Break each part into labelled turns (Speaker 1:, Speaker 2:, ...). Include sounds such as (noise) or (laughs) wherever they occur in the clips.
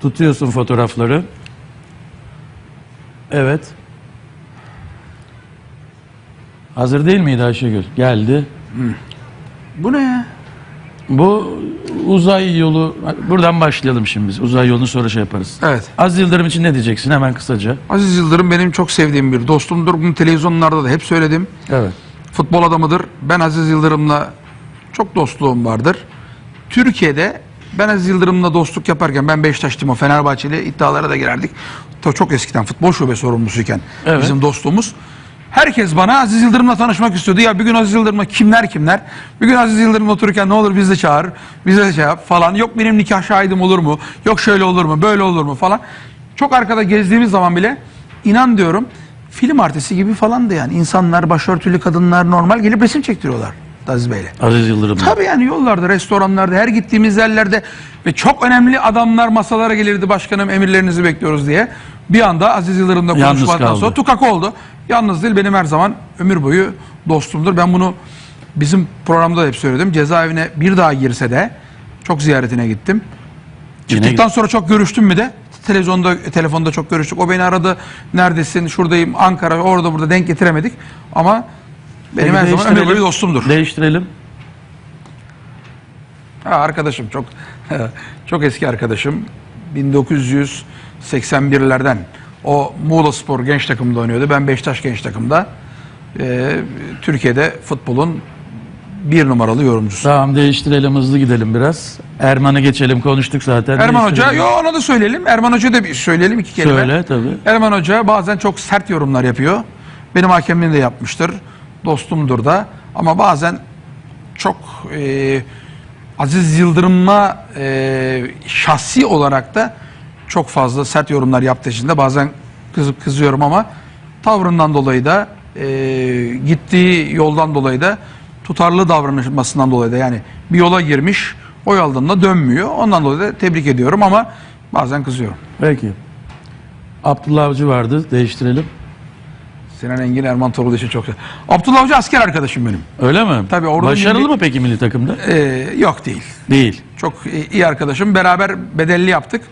Speaker 1: Tutuyorsun fotoğrafları. Evet. Hazır değil miydi Ayşegül? Geldi.
Speaker 2: Bu ne ya?
Speaker 1: Bu uzay yolu, buradan başlayalım şimdi biz. Uzay yolunu sonra şey yaparız.
Speaker 2: Evet.
Speaker 1: Aziz Yıldırım için ne diyeceksin hemen kısaca?
Speaker 2: Aziz Yıldırım benim çok sevdiğim bir dostumdur. Bunu televizyonlarda da hep söyledim.
Speaker 1: Evet.
Speaker 2: Futbol adamıdır. Ben Aziz Yıldırım'la çok dostluğum vardır. Türkiye'de ben Aziz Yıldırım'la dostluk yaparken ben Beşiktaşlıyım o Fenerbahçeli iddialara da girerdik. Ta Çok eskiden futbol şube sorumlusuyken
Speaker 1: Evet.
Speaker 2: bizim dostluğumuz. Herkes bana Aziz Yıldırım'la tanışmak istiyordu. Ya bir gün Aziz Yıldırım'la kimler kimler? Bir gün Aziz Yıldırım'la otururken ne olur bizi de çağır, bize de şey yap falan. Yok benim nikah şahidim olur mu? Yok şöyle olur mu? Böyle olur mu falan. Çok arkada gezdiğimiz zaman bile inan diyorum film artisti gibi falandı yani. İnsanlar, başörtülü kadınlar normal gelip resim çektiriyorlar Aziz Bey'le.
Speaker 1: Aziz Yıldırım.
Speaker 2: Tabii yani yollarda, restoranlarda, her gittiğimiz yerlerde ve çok önemli adamlar masalara gelirdi başkanım emirlerinizi bekliyoruz diye. Bir anda Aziz Yıldırım'la
Speaker 1: Yalnız
Speaker 2: konuşmadan
Speaker 1: kaldı.
Speaker 2: sonra tukak oldu. Yalnız değil benim her zaman ömür boyu dostumdur. Ben bunu bizim programda da hep söyledim. Cezaevine bir daha girse de çok ziyaretine gittim.
Speaker 1: Yine
Speaker 2: Çıktıktan sonra çok görüştüm mü de televizyonda telefonda çok görüştük. O beni aradı. Neredesin? Şuradayım. Ankara. Orada burada denk getiremedik. Ama benim
Speaker 1: Peki
Speaker 2: her zaman ömür
Speaker 1: değiştirelim.
Speaker 2: boyu dostumdur.
Speaker 1: Değiştirelim.
Speaker 2: Ha, arkadaşım çok (laughs) çok eski arkadaşım. 1981'lerden o Muğla Spor genç takımda oynuyordu. Ben Beşiktaş genç takımda. Ee, Türkiye'de futbolun bir numaralı yorumcusu.
Speaker 1: Tamam değiştirelim hızlı gidelim biraz. Erman'ı geçelim konuştuk zaten.
Speaker 2: Erman Hoca,
Speaker 1: Değiştirelim.
Speaker 2: yo onu da söyleyelim. Erman Hoca da bir söyleyelim iki kelime.
Speaker 1: Söyle tabii.
Speaker 2: Erman Hoca bazen çok sert yorumlar yapıyor. Benim hakemliğini de yapmıştır. Dostumdur da. Ama bazen çok e, Aziz Yıldırım'a e, şahsi olarak da çok fazla sert yorumlar yaptığı için de bazen kızıp kızıyorum ama tavrından dolayı da e, gittiği yoldan dolayı da tutarlı davranışmasından dolayı da yani bir yola girmiş o yoldan da dönmüyor. Ondan dolayı da tebrik ediyorum ama bazen kızıyorum.
Speaker 1: Peki. Abdullah Avcı vardı değiştirelim.
Speaker 2: Sinan Engin Erman Torul için çok Abdullah Avcı asker arkadaşım benim.
Speaker 1: Öyle mi?
Speaker 2: Tabii, orada
Speaker 1: Başarılı
Speaker 2: milli-
Speaker 1: mı peki milli takımda?
Speaker 2: Ee, yok değil.
Speaker 1: Değil.
Speaker 2: Çok iyi- arkadaşım. Beraber bedelli yaptık.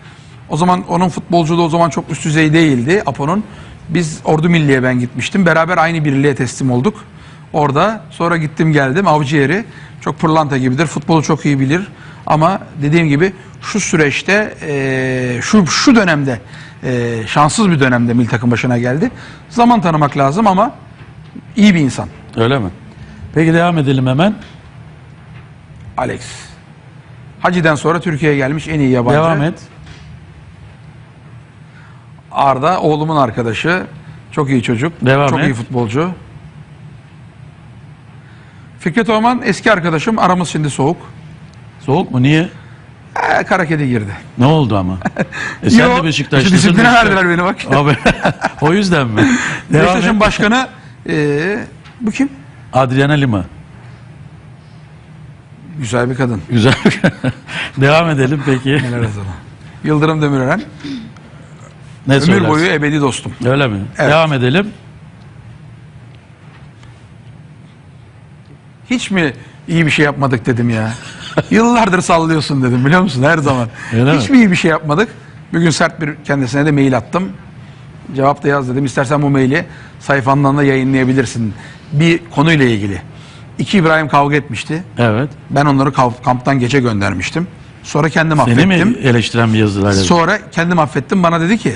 Speaker 2: O zaman onun futbolculuğu o zaman çok üst düzey değildi Apo'nun. Biz Ordu Milliye ben gitmiştim. Beraber aynı birliğe teslim olduk. Orada sonra gittim geldim avcı yeri. Çok pırlanta gibidir. Futbolu çok iyi bilir. Ama dediğim gibi şu süreçte eee, şu şu dönemde eee, şanssız bir dönemde milli takım başına geldi. Zaman tanımak lazım ama iyi bir insan.
Speaker 1: Öyle mi? Peki devam edelim hemen.
Speaker 2: Alex. Hacı'den sonra Türkiye'ye gelmiş en iyi yabancı.
Speaker 1: Devam et.
Speaker 2: Arda oğlumun arkadaşı. Çok iyi çocuk.
Speaker 1: Devam
Speaker 2: çok
Speaker 1: et.
Speaker 2: iyi futbolcu. Fikret Orman eski arkadaşım. Aramız şimdi soğuk.
Speaker 1: Soğuk mu? Niye?
Speaker 2: Ee, kara kedi girdi.
Speaker 1: Ne oldu ama? (laughs) E sen
Speaker 2: Yo,
Speaker 1: de Beşiktaşlısın.
Speaker 2: Disipline
Speaker 1: Beşiktaş-
Speaker 2: verdiler beni bak.
Speaker 1: Abi (laughs) o yüzden mi? Devam
Speaker 2: Beşiktaş'ın
Speaker 1: et.
Speaker 2: başkanı ee, bu kim?
Speaker 1: Adriana Lima.
Speaker 2: Güzel bir kadın.
Speaker 1: Güzel. (laughs) Devam edelim peki.
Speaker 2: Helal olsun. Yıldırım Demirören.
Speaker 1: Ne
Speaker 2: Ömür
Speaker 1: söylersin?
Speaker 2: boyu ebedi dostum.
Speaker 1: Öyle mi?
Speaker 2: Evet.
Speaker 1: Devam edelim.
Speaker 2: Hiç mi iyi bir şey yapmadık dedim ya. Yıllardır sallıyorsun dedim biliyor musun her zaman.
Speaker 1: Öyle
Speaker 2: Hiç
Speaker 1: mi?
Speaker 2: mi iyi bir şey yapmadık? Bugün sert bir kendisine de mail attım. Cevap da yaz dedim. İstersen bu maili sayfandan da yayınlayabilirsin. Bir konuyla ilgili. İki İbrahim kavga etmişti.
Speaker 1: Evet.
Speaker 2: Ben onları kamptan gece göndermiştim. Sonra kendim
Speaker 1: Seni mi
Speaker 2: affettim.
Speaker 1: eleştiren bir yazılar yazdı?
Speaker 2: Sonra kendim affettim. Bana dedi ki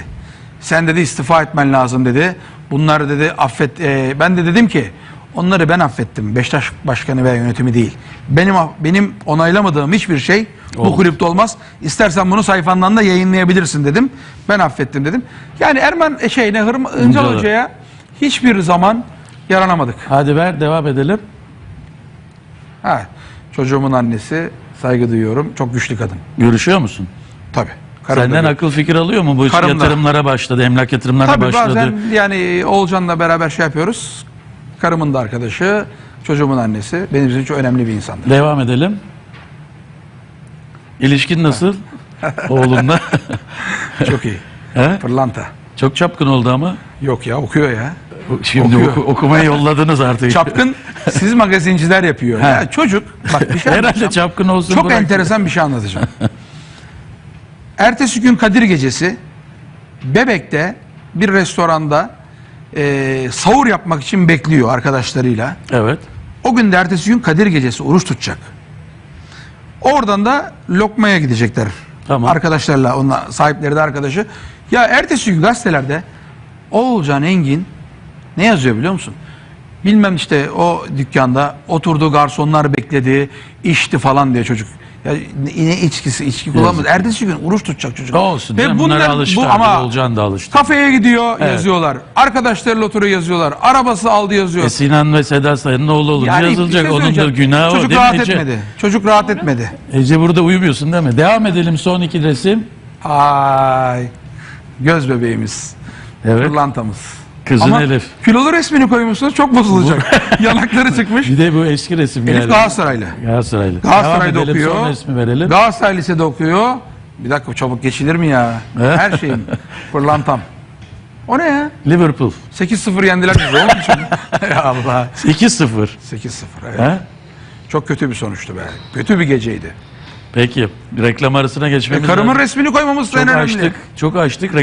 Speaker 2: sen dedi istifa etmen lazım dedi. Bunları dedi affet. e, ben de dedim ki onları ben affettim. Beşiktaş başkanı ve yönetimi değil. Benim benim onaylamadığım hiçbir şey bu
Speaker 1: Olmaz.
Speaker 2: kulüpte olmaz. İstersen bunu sayfandan da yayınlayabilirsin dedim. Ben affettim dedim. Yani Erman e, şey ne Hırm Hıncal. Hoca'ya hiçbir zaman yaranamadık.
Speaker 1: Hadi ver devam edelim.
Speaker 2: Ha, çocuğumun annesi saygı duyuyorum. Çok güçlü kadın.
Speaker 1: Görüşüyor musun?
Speaker 2: Tabii. Karım da
Speaker 1: Senden
Speaker 2: bir-
Speaker 1: akıl fikir alıyor mu? Bu
Speaker 2: Karım da.
Speaker 1: yatırımlara başladı, emlak yatırımlarına
Speaker 2: Tabii
Speaker 1: başladı.
Speaker 2: bazen yani Oğulcan'la beraber şey yapıyoruz. Karımın da arkadaşı, çocuğumun annesi. Benim için çok önemli bir insandır.
Speaker 1: Devam edelim. İlişkin nasıl? Oğlunla. (laughs)
Speaker 2: Çok iyi.
Speaker 1: He?
Speaker 2: Pırlanta.
Speaker 1: Çok çapkın oldu ama.
Speaker 2: Yok ya okuyor ya.
Speaker 1: Şimdi
Speaker 2: Okuyor.
Speaker 1: oku- okumaya yolladınız artık.
Speaker 2: Çapkın siz magazinciler yapıyor. Ya çocuk bak bir şey
Speaker 1: Herhalde çapkın olsun.
Speaker 2: Çok
Speaker 1: bırak.
Speaker 2: enteresan bir şey anlatacağım. Ertesi gün Kadir Gecesi Bebek'te bir restoranda e, sahur yapmak için bekliyor arkadaşlarıyla.
Speaker 1: Evet.
Speaker 2: O gün de ertesi gün Kadir Gecesi oruç tutacak. Oradan da lokmaya gidecekler.
Speaker 1: Tamam.
Speaker 2: Arkadaşlarla, onunla sahipleri de arkadaşı. Ya ertesi gün gazetelerde Oğulcan Engin ne yazıyor biliyor musun? Bilmem işte o dükkanda oturdu garsonlar bekledi, içti falan diye çocuk. Ya yine içkisi, içki kullanmaz. Ertesi gün oruç tutacak çocuk.
Speaker 1: Olsun.
Speaker 2: Ve
Speaker 1: canım, Bunlara
Speaker 2: bunlar-
Speaker 1: alıştı.
Speaker 2: bu ama
Speaker 1: Olcan da alıştı.
Speaker 2: kafeye gidiyor
Speaker 1: Evet.
Speaker 2: yazıyorlar. Arkadaşlarıyla oturuyor yazıyorlar. Arabası aldı yazıyor.
Speaker 1: E, Sinan ve Seda Sayın'ın oğlu olunca
Speaker 2: Yani
Speaker 1: yazılacak.
Speaker 2: şey
Speaker 1: Onun da günahı o
Speaker 2: Çocuk
Speaker 1: mi
Speaker 2: rahat
Speaker 1: Ece?
Speaker 2: etmedi. Çocuk rahat etmedi.
Speaker 1: Ece burada uyumuyorsun değil mi? Devam edelim son iki resim.
Speaker 2: Ay. Göz bebeğimiz.
Speaker 1: Evet.
Speaker 2: Pırlantamız.
Speaker 1: Kızın
Speaker 2: Ama
Speaker 1: Elif.
Speaker 2: kilolu resmini koymuşsunuz çok bozulacak. (laughs) Yanakları çıkmış.
Speaker 1: Bir de bu eski resim
Speaker 2: Elif
Speaker 1: geldi.
Speaker 2: Galatasaraylı.
Speaker 1: Galatasaraylı.
Speaker 2: Galatasaray'da
Speaker 1: Devam edelim,
Speaker 2: okuyor.
Speaker 1: Son resmi verelim.
Speaker 2: Galatasaray Lisede okuyor. Bir dakika çabuk geçilir mi ya? Her şeyim. (laughs) Pırlantam. O ne ya?
Speaker 1: Liverpool.
Speaker 2: 8-0 yendiler bizi onun için. (laughs) ya Allah.
Speaker 1: 2-0.
Speaker 2: 8-0 evet.
Speaker 1: He?
Speaker 2: Çok kötü bir sonuçtu be. Kötü bir geceydi.
Speaker 1: Peki. Reklam arasına
Speaker 2: E,
Speaker 1: geçmemiz
Speaker 2: karımın
Speaker 1: lazım.
Speaker 2: resmini koymamız da
Speaker 1: Çok
Speaker 2: en önemli.
Speaker 1: açtık. Çok açtık.